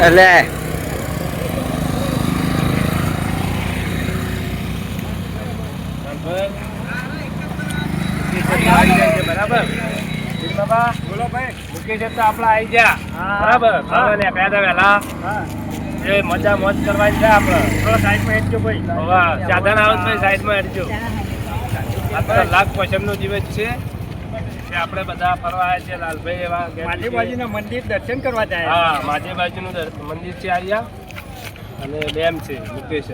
એટલે બરાબર? બાબા બોલો ભાઈ મુકેશ તો આપડા આવી ગયા બરાબર ફરવા ને કયા તા વહેલા એ મજા મોજ કરવાની છે આપડે થોડો સાઈડમાં હેડજો ભાઈ. સાધન આવે તો સાઈડમાં હેડજો લાખ પચમ નો દિવસ છે. કે આપણે બધા ફરવા આવ્યા છે લાલભાઈ એવા માજીબાજીના મંદિર દર્શન કરવા જાય. હા માજે બાજુનું દર- મંદિર છે આર્યા અને ડેમ છે મુકેશ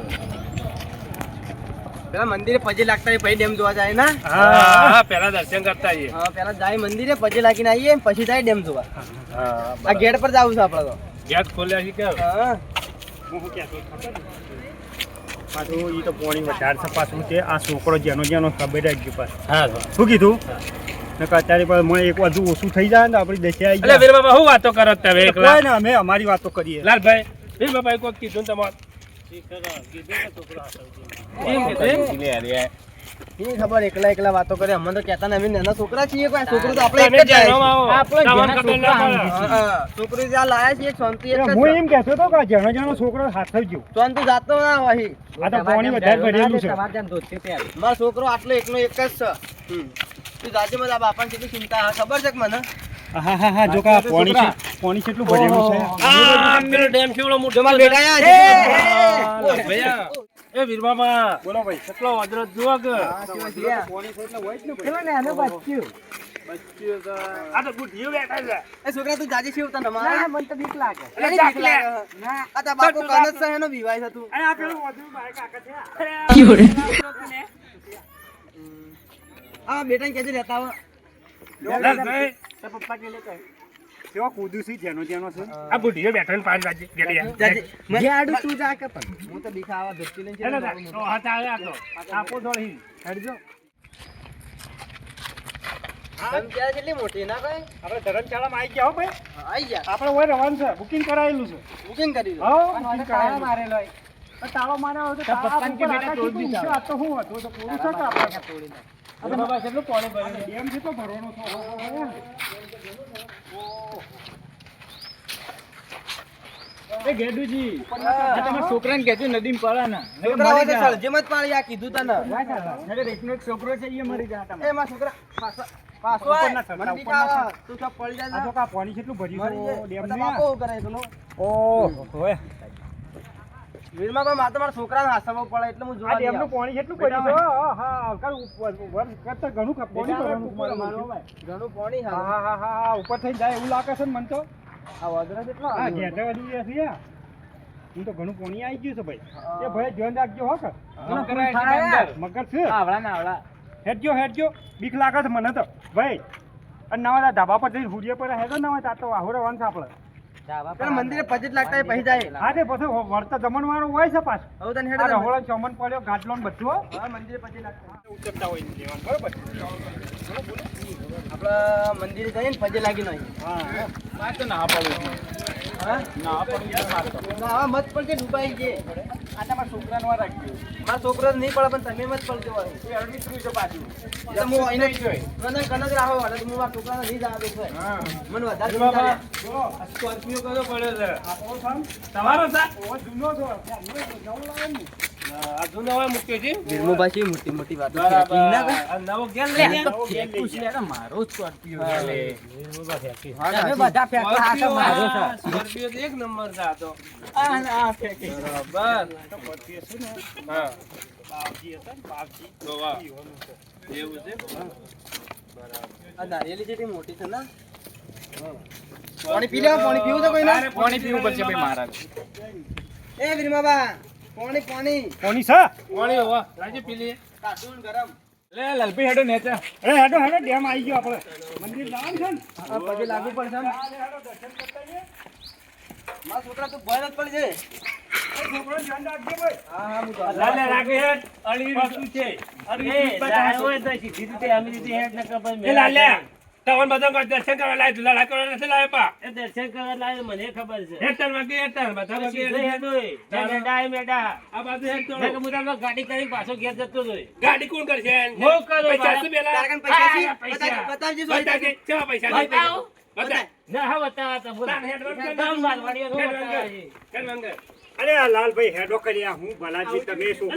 પેલા મંદિરે પજે લાગતા હોય, પછી ડેમ જોવા જાય ના? હા પેલા દર્શન કરતા આવીએ. હા પેલા જાય મંદિરે પજે લાગીને આવીએ પછી જાય ડેમ જોવા. હા આ ગેટ પર જવું છે આપડે તો. ગેટ ખોલ્યા છે કે? હા. હું શું કહેતો? પાછું એ તો પોણી વધારે છે પાછું છે આ છોકરો જેનો જેનો ખબર રાખજો પાછું. હા શું કીધું? નકર અત્યારે પણ મને એક વધુ ઓછું થઈ જાય ને આપણી દેશે આવી એટલે જાય વીર શું વાતો કરો તમે એકલા. ને અમે અમારી વાતો કરીએ. લાલભાઈ વીર બાબાએ કોઈક કીધું ને કીધું એમ? ખબર એકલા એકલા વાતો કરે? અમને તો કહેતા ને અમે નાના છોકરા છીએ કોઈ. છોકરો તો આપણે એક જ છોકરા પડે. હા, હા. છોકરો જ્યાં લાયા છીએ શાંતિ હું એમ કહેતો હતો કે આ જેનો જેનો છોકરો હાથવજો શાંતિ જાતો ના હોય. આ તો પોણી વધારે ભરેલું છે. મારો છોકરો આટલો એકનો એક જ છે. તું જાજે મારા બાપાને કેટલી ચિંતા ખબર છે કે મને હા હા હા જો કે આ છે પોણી કેટલું ભરેલું છે આ પેલો ડેમ કેવડો મોટો મારા બેટા આયા છે. હા, લાલભાઈ આ. એ વીર બાબા બોલો ભાઈ કેટલો વધરો જુઓ કે પોણી છે એટલે હોય જ ને ભાઈ આ તો બુઢીઓ બેઠા છે એ છોકરા તું જાજી શિવ તને મને તો બીક લાગે બીક ચાકલે. લાગે. આ તારા બાપુ કનજ છે એનો વિવાહ છે તું આ પેલું કાકા છે આ બેટા કેજે લેતા આવો. કેવો જેનો જેનો છે. આ બુઢીઓ બેઠા ને પાંચ વાગે ગેડિયા. જે આડું તું જા કે પણ. હું તો બીક ધરતી લઈને જઈને તો હાથ આવે આ તો. આપો થોડી. હેડજો. સંખ્યા કેટલી મોટી? ના ભાઈ? આપણે ધર્મશાળામાં આવી ગયા હો ભાઈ. આઈ ગયા. આપણે હોય રહેવાનું છે. બુકિંગ કરાયેલું છે. બુકિંગ કરી દો હા બુકિંગ કરાયેલું તો તાળો માર્યો તો તાળા આ તો હતું? તો પૂરું છે કે આપણે? વીર બાબા કેટલું પાણી ભર્યું? ડેમ છે તો ભરવાનો છે. એ ગેડુજી તમારા છોકરાને કહેજો નદીમાં પડે ને છોકરા હોય તો સળજેમાં જ પાડી આ કીધું તને. નકર એકનો એક છોકરો છે એ મરી જાય એ માં છોકરા પાછો પાછો ઉપર આય. ના ચડતા, મને બીક ઉપર ના આવે. તું ચોક પડી જાય જો કે આ પાણી કેટલું ભર્યું છે ડેમ પેલો ઓહો હોય વીરમાં કોઈ મારે મારા છોકરાને હાસવવો પડે એટલે હું જોવા એમનું પાણી કેટલું ભર્યું છે? હા હા આવકાર ઉપર વર્ષ કરતા ઘણું પાણી. ઘણું પાણી હા હા હા હા ઉપર થઈ જાય એવું લાગે છે ને મને તો? આ વાદળા કેટલા હા ઘેટે વધી ગયા છે. હું. તો ઘણું પાણી આવી ગયું છે ભાઈ. એ ભાઈ ધ્યાન રાખજો હો કે. મગર છે. આવડા ને આવડા. હેડજો હેડજો. બીક લાગે છે મને તો. ભાઈ અને નવા ધાબા પર જઈને હુડિયા પર હેડો નવા તા તો વાહો રહેવાનું છે આપણે પેલા મંદિરે પજેટ લાગતા પછી જાય. હા તે પછી વળતા જમણવાળું હોય છે પાછું. હવે તને હેડે. રહોળો ચોમન પડ્યો ગાટલો ને બધું હો. મંદિરે પજેટ લાગતા ઉતરતા હોય લેવાનું બરોબર? આપણે મંદિરે જઈએ ને પજે લાગી નહીં. હા મારે તો ના પડવું હા? ના પડવું મત પણ પડશે ડૂબાઈ ગયે આ તમારા છોકરાનું આ રાખજો મારા છોકરો નહીં પડે પણ તમે મત પડજો હોય એ અડમીસરું છે પાછું. એટલે હું એને મને કનક રાખો એટલે હું મારા છોકરાને નહીં જવા દઉં છું. મને વધારે બાબા, સ્કોર્પિયો કયો પડ્યો છે? તમારો છે? ઓ જૂનો છો. નવું લાવે ને. આ જૂનો હોય મુકેશજી નિર્મુભાઈ મોટી મોટી વાતો નવો ગેલ લે. ફેંકું છે યાર, મારો સ્કોર્પિયો લે. તમે તમે બધા ફેંકો, આ મારો છે. સ્કોર્પિયો તો એક નંબર છે આ તો. આ ને બરાબર. ને ને મોટી છે ને પાણી પી લેવા પાણી પીવું છે કોઈને પાણી પીવું પડશે ભાઈ મારા. એ વીરમાબા પાણી પાણી. છે? પાણી હોવા રાજે પી લઈએ. કાઢું ગરમ. લે લલભી હેડો નેચે. અરે હેડો હેડો ડેમ આવી ગયો આપણે. મંદિર જવાનું છે ને? પગે લાગુ પડશે ને. હેડો દર્શન કરતા આવીએ. મારા છોકરા તો ભય જ પડી જાય. એ ધ્યાન રાખજો ભાઈ. હા હા હું તો રાખે હેડ અળવી રીતું છે. અળવી રીત બતાવે છે. એ લાલે તવન બધા દર્શન કરવા લાય તું કરવા નથી લાય પા. એ દર્શન કરવા લાવે મને ખબર છે. હેતર વાગે હેતર બધા વાગે હેતર. મેડા મેડા. આ બાજુ તો ગાડી કરી પાછો ઘેર જતો. ગાડી કોણ કરશે? હું કરું પૈસા પૈસા પૈસા. બતાવજે બતાવો. અરે લાલભાઈ હેડો કર્યા. હું ભલાજી તમે શું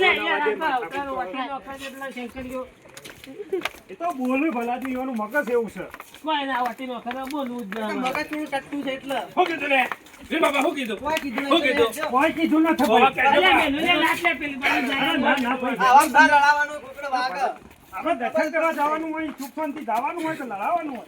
એ તો બોલું ભલાજી એવાનું મગજ એવું છે. બોલવું જ મગજ થોડું ટટ્ટું છે એટલે. શું કીધું ને રે બાબા શું કીધું? કોઈ કીધું શું કીધું? કોઈ કીધું ન થતું અરે મેનુ ને લાટ પેલી બાજુ આવા બહાર લડાવવાનું કોકડો વાગ. આપણે દર્શન કરવા જવાનું હોય સુખ જવાનું હોય તો લડાવવાનું હોય.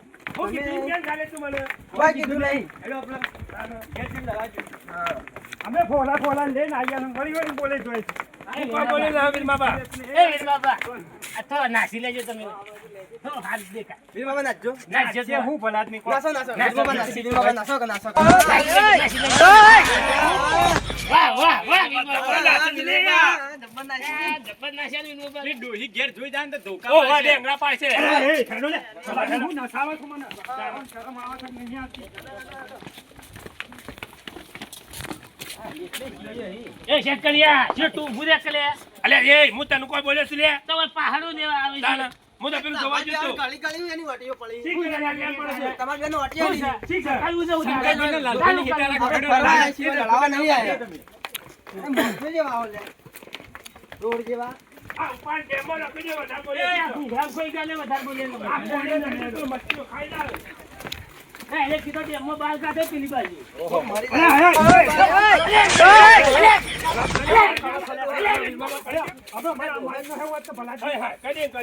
અમે ફોલા ફોલા લઈને આવ્યા વળી વળી બોલે જોઈએ નાસી લેજો તમે. હું ભલા નાસો હું કોઈ બોલ્યો છું લે. તો પહાડો દેવા પેલું જોવા જતો કાળી કાળી એની વાટીઓ પડી. છે. તમાર બેનો વાટીઓ ઠીક છે? કાઈ ઉજો ઉજો કાઈ બેનો લાલ હિટારા કડો નહીં આયા રોડ જેવા. વધારે બોલે વધારે બોલે તો મચ્છો ખાયદા એને કીધો ડેમમાં બાલ કાઢે પેલી બાજુ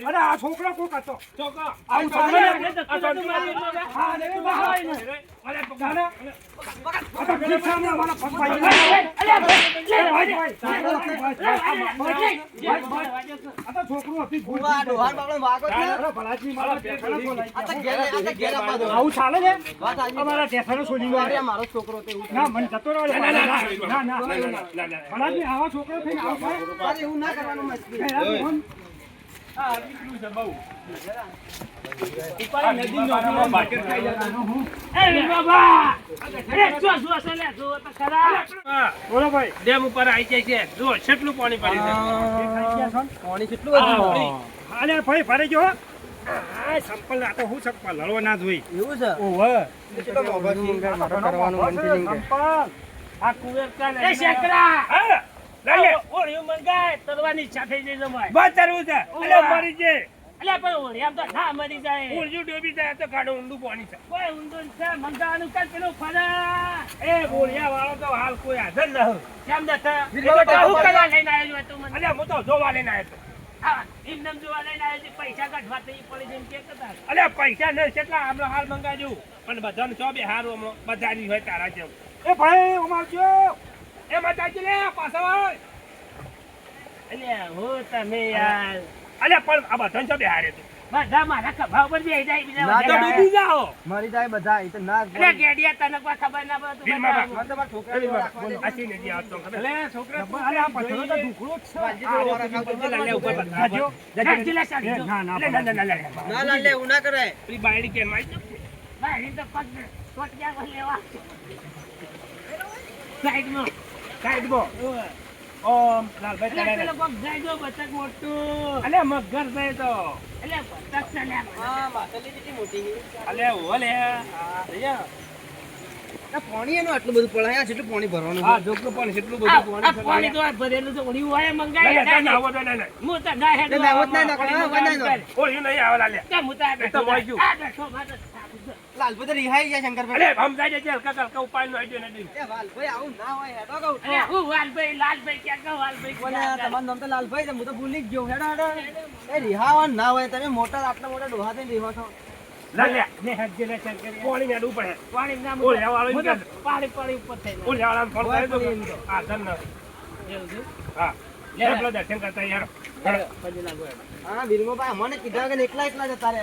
અરે આ છોકરો કોક હતો છોકરો હતી ભૂલ ભલાજી મારા આવું ચાલે છે મારો છોકરો તે ના બોલો ભાઈ. ડેમ ઉપર આવી જાય છે. જો કેટલું પાણી પડી છે પાણી કેટલું અરે ભાઈ ભરે ગયો આ સંપલ આ તો હું સંપલ લડવા ના જોઈ. એવું છે? ઓવે કેટલો મોંઘો છે? મારે કરવાનું મન સંપલ આ કુવેર એ શેકરા! હા ઓળિયું મંગાય તરવાની ઈચ્છા થઈ જાય તમારે બસ તરવું છે. અલે મરી જે. એટલે પણ ઓળિયામ તો ના મરી જાય. ડૂબી જાય તો કાઢો ઊંડું પાણી છે. કોઈ ઊંધું છે મંગાવાનું કાલ પેલું ફરા એ ઓળિયા વાળો તો હાલ કોઈ હાજર ન કેમ દેખા હું કરવા લઈને આવ્યો તું મને. અલ્યા હું તો જોવા લઈને આવ્યો. હા ઇન્દમ જોવા લઈને આવ્યો છે પૈસા કાઢવા તો પડી કે અલ્યા પૈસા નહીં કેટલા? હમણાં હાલ મંગાવ્યું પણ બધાને ચો બે હારું બધાની હોય તારા જેવું. એ ભાઈ અમારજો એ મતાજી લે પાછા હોય અલ્યા હું તમે યાર. અલ્યા પણ આ બધાને ચો બે હારે તું. બધા મારા ખભા ઉપર બેહી જાય બીજા ના તો ડૂબી જાઓ. મરી જાય બધા એ તો ના અરે ગેડિયા તને કોઈ ખબર ના પડે તું મને તો મારા છોકરા આસી નથી આવતો એટલે છોકરા અરે આ પથરો તો ઢુકળો છે. વાજી લે ઉપર બતાજો જજી લે સાડી ના ના ના ના ના ના લે ઉના કરે. પેલી બાયડી કે મારી દો. બાયડી તો પગ ટોટ ગયા લેવા સાઈડમાં સાઈડમાં ઓમ લાલભાઈ ચડાય પેલો કોક જાય જો બતક મોટો. અલે મગર જાય તો. અલે બતક ચલે હા માસલી દીધી મોટી અલે ઓલે હા આ પાણી એનું આટલું બધું પડાય જેટલું પાણી ભરવાનું હા જોટલું પાણી જેટલું બધું પાણી પાણી તો ભરેલું તો ઘણી હોય મંગાય ના ના આવો ના ના હું તો ગાય હેડ ના આવત ના ના ઓય નહીં આવે લાલે તો હું તો આ બેઠો આ બેઠો મારે સાબુ તો રિહાઈ ગયા શંકરભાઈ. અલે સમજાય છે હલકા હલકા ઉપાય નો આઈડિયો નથી એ વાલભાઈ આવું ના હોય હેડો કહું અલ્યા, હું વાલભાઈ, લાલભાઈ ક્યાં કહું, વાલભાઈ બોલે તમારું નામ તો લાલભાઈ છે હું તો ભૂલી જ ગયો હેડો હેડો. એ રિહાવાનું ના હોય તમે મોટા આટલા મોટા ડોહા થઈને રિહો છો. લાલે ને હેડજે લે, શંકરિયા. પાણી મેડવું પડે. પાણી ના ઓલે વાળો હું તો એમ કે- પાણી પાણી ઉપર થઈને. ઓલે વાળાને ફોન કરી દો પણ એમ તો. હા ધન ના. હા. લે. એટલો દર્શન કરતા યાર હેડો, પછી લાગુ હેડો. હા વીરમોભાઈ અમને કીધા કે એકલા એકલા જતા રહે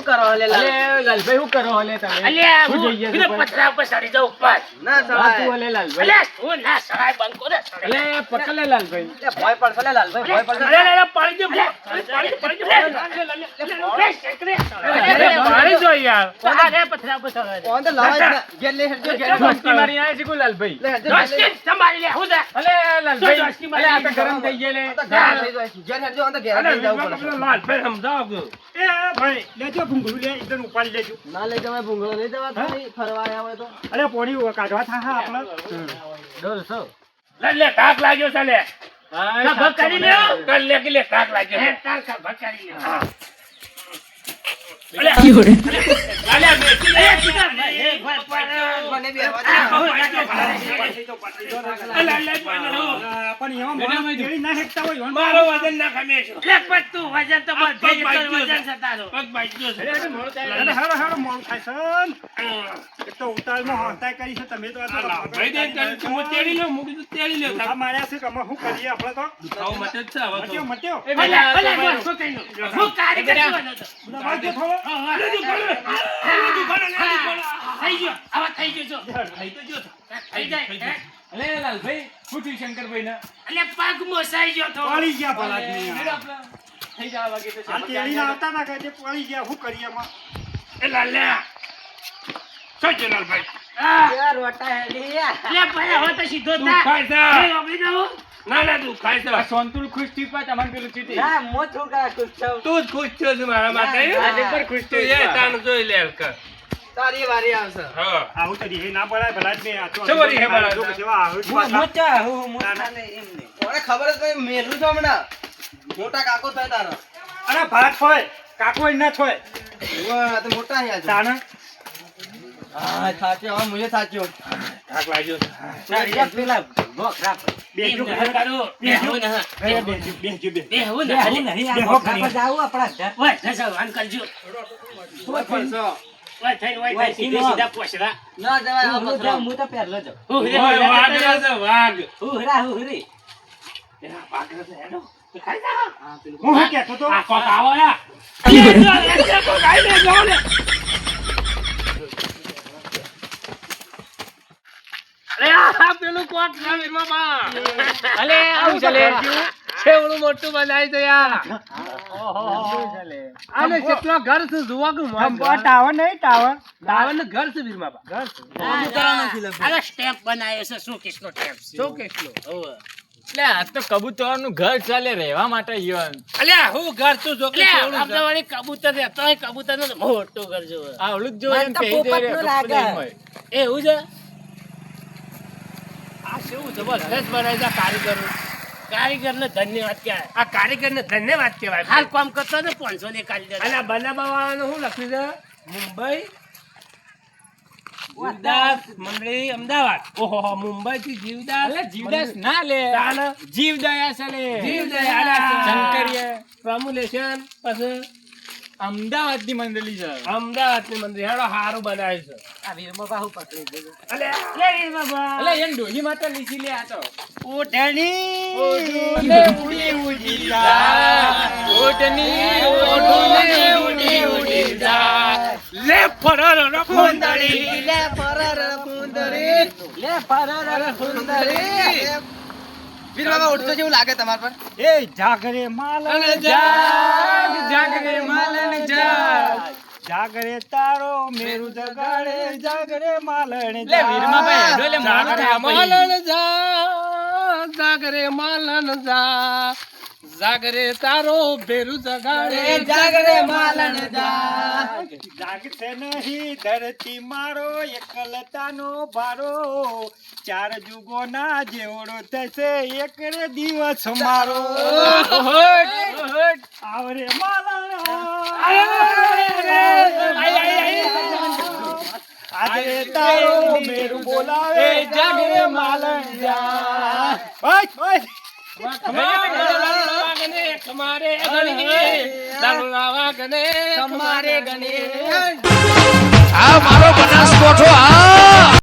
શું કરો હલે લાલ? અલે લાલભાઈ શું કરો હલે તમે અલ્યા શું હું જોઈએ છે કીધું પણ? પથરા ઉપર ચડી જાઉં ઉપર ના હા, સળાય. તું હલે લાલભાઈ અલ્યા હું ના સરાય બંકો ને અલે પકડ લે લાલભાઈ લે, ભોય પડશે લે લાલભાઈ, ભોય પડશે. અરે, અરે, પાડી દે, પાડી દે, પાડી દે. અરે, પાડી દો યાર. પથરા ઉપર ચડવા દે ઓન તો લાવાય જ ના. ઘેર લે હેડજો, ઘેર લે. મસ્તી મારી આવ્યા છે કોઈ લાલભાઈ લે હેડજો, ઘેર લે. દોસ્તી સંભાળી લે હું જા અલે લાલભાઈ શું દોસ્તી અલે આ તો મારી ગરમ થઈ ગયા લે આ તો ઘેર લઈ જાય છે. ઘેર હેડજો, ઓન તો ઘેર અરે, લઈ જવું વિશ્વા પડશે. કપડો લાલભાઈ સમજાવો કે. એ ભાઈ લેજો ભૂંગળું લે એકદમ ઉપાડી લેજો. ના લઈ જવાય ભૂંગળો લઈ જવા ફરવા આવ્યા હોય તો. અરે પોણી કાઢવા થા હા આપણે. લે, લે, ધાક લાગ્યો છે, લે. કરી લે કે લે, ધાક લાગ્યો હે છે. તાર ખબર કરી લ્યો. અલે, અલે, બેસી લે. હે હું. છે. હા. હું હું માર્યા છે કે અમે શું કરીએ આપણે તો. મટ્યો મટ્યો થઈ ગયો આવા થઈ ગયો છો થઈ તો ગયો. થઈ જાય અલે લાલભાઈ શું શંકરભાઈ ના એટલે પગ મોસાઈ ગયો તો પડી ગયા ભલા. થઈ જવા વાગે તો આ તેડી આવતા ના કહે પડી ગયા હું કરી એમાં એ લાલ્યા. શું લાલભાઈ? યાર, વટા હેડી લે ભલે હવે તો સીધો થા ખાય છે. એ ઓગળી દઉં ના ના તું ખાઈ છે. સંતુલ ખુશથી પા તમને પેલું ચીટી ના, મો થોડા ખુશ છો તું જ ખુશ થયો છે મારા માટે આજે પર ખુશ છો થઈ એ તાન જોઈ લે કર. તારી વારી આવશે. હા. આવું તો રીહે ના પડાય ભલા જ મે આ તો શું હે મારા જો કેવા આવું પાછા. મોટા, હું મોટા નહીં, એમ નહીં. ઓરે ખબર જ નહીં, મેલું છે હમણાં. મોટા કાકો થાય તારો. અરે ભાત હોય કાકો ય ના થોય આ તો મોટા હે. તાણે હા, થાચ્યો, હવે મુજે થાચ્યો. થાક લાગ્યો. પેલા ભોખરા પર. બેજો એમ ના કરું. બેહવું ને હા. અરે બેજો બેજો બે બેહવું ને હાલે. બેહો ખરી. ઓય, જશો, આમ કરજો. ઓય, ફરશો. ઓય, થઈને સીધે સીધા પોછડા. ના જવાય, આ પથરો. હું રે, ઓય, હું વાઘ રે, છે, વાઘ. એના વાઘ છે, હેડો. ખાઈ જાઓ. હું શું તો આ કોક આવો યા. અલે, જો, અલે, કોક આઈ લે, જો ને. અલે, આ પેલું કોક છે, એમાં બા. અલે આવું ચાલે. છેવડું મોટું બનાવી દે યાર. અને કેટલો ઘર છે જોવા કે ટાવર નહીં ટાવર. ને ઘર છે વીરમાં બા અરે, સ્ટેપ બનાવ્યો છે શોકેસનો સ્ટેપ છે. શોકેસનો. હોવે. એટલે આ તો કબૂતરનું ઘર ચાલે રહેવા માટે યોન અલ્યા હું ઘર તું જો કે આપણે વળી કબૂતર રહેતો હોય, કબૂતરનું મોટું ઘર જોવે. આવડું જ જોઈએ એમ કહી દે એવું છે? કેવું જબરદસ્ત બનાવી કારીગરો કારીગરને. ધન્યવાદ કહેવાય. આ કારીગરને ધન્યવાદ કહેવાય. હાલ કામ કરતો ને પાંચસો ને કારીગર. અને આ શું લખ્યું છે? મુંબઈ જીવદાસ મંડળી અમદાવાદ. ઓહો મુંબઈ મુંબઈથી જીવદાસ ના લે. જીવદયા ચાલે જીવદયા. શંકરીય પ્રમુલેશન પછી અમદાવાદની મંડળી છે. અમદાવાદની મંદિર હેડો હારું બનાવ્યું છે. અલ્યા, લે રે બાબા અલે એમ ડોહી માતા લીસી લે આ તો. ઓઢણી. ઓઢુને ઉડી ઉડી જા. ઓઢની ઓઢુને ઉડી ઉડી જા. લે ફરર ફુંદરી લે ફરર ફુંદરી લે ફરર કુંદરી. ઉઠતો જેવું લાગે તમારા પર? એ જાગરે માલણ જાગ જાગ રે માલન જાગ. જાગરે તારો મેરુ જગાડે જાગરે માલણ લે વીરમાં ભાઈ હેડો લે જાગરે. માલણ જા જાગરે માલણ જા જાગરે તારો ભેરુ જગાડે. જાગરે માલણ જા. જાગશે નહીં ધરતી મારો એકલતાનો ભારો. ચાર જુગો ના જેવડો થશે એક રે દિવસ મારો. આવરે માલણ. આજે તારો મેરું બોલાવે. જાગરે માલણ જા. ઓય ઓય. તમારે ગણી તમારે ગણે આ મારો